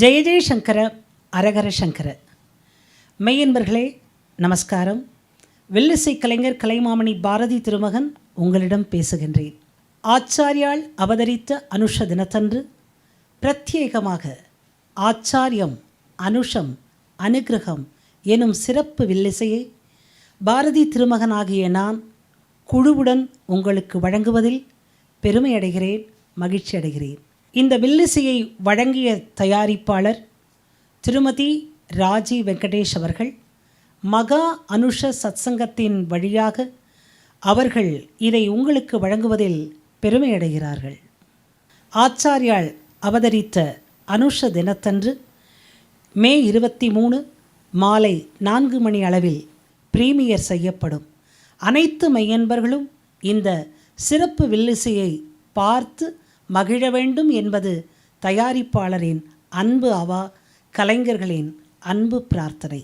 ஜெய ஜெயசங்கர அரகர சங்கர. மெய்யன்பர்களே நமஸ்காரம். வில்லிசை கலைஞர் கலைமாமணி பாரதி திருமகன் உங்களிடம் பேசுகின்றேன். ஆச்சாரியால் அவதரித்த அனுஷ தினத்தன்று பிரத்யேகமாக ஆச்சாரியம் அனுஷம் அனுக்கிரகம் எனும் சிறப்பு வில்லிசையை பாரதி திருமகனாகிய நான் குழுவுடன் உங்களுக்கு வழங்குவதில் பெருமை அடைகிறேன் மகிழ்ச்சி அடைகிறேன் இந்த வில்லிசையை வழங்கிய தயாரிப்பாளர் திருமதி ராஜி வெங்கடேஷ் அவர்கள் மகா அனுஷ சத்சங்கத்தின் வழியாக அவர்கள் இதை உங்களுக்கு வழங்குவதில் பெருமையடைகிறார்கள். ஆச்சாரியால் அவதரித்த அனுஷ தினத்தன்று மே இருபத்தி மூணு மாலை நான்கு மணி அளவில் பிரீமியர் செய்யப்படும். அனைத்து மையன்பர்களும் இந்த சிறப்பு வில்லிசையை பார்த்து மகிழ வேண்டும் என்பது தயாரிப்பாளரின் அன்பு அவா கலைஞர்களின் அன்பு பிரார்த்தனை.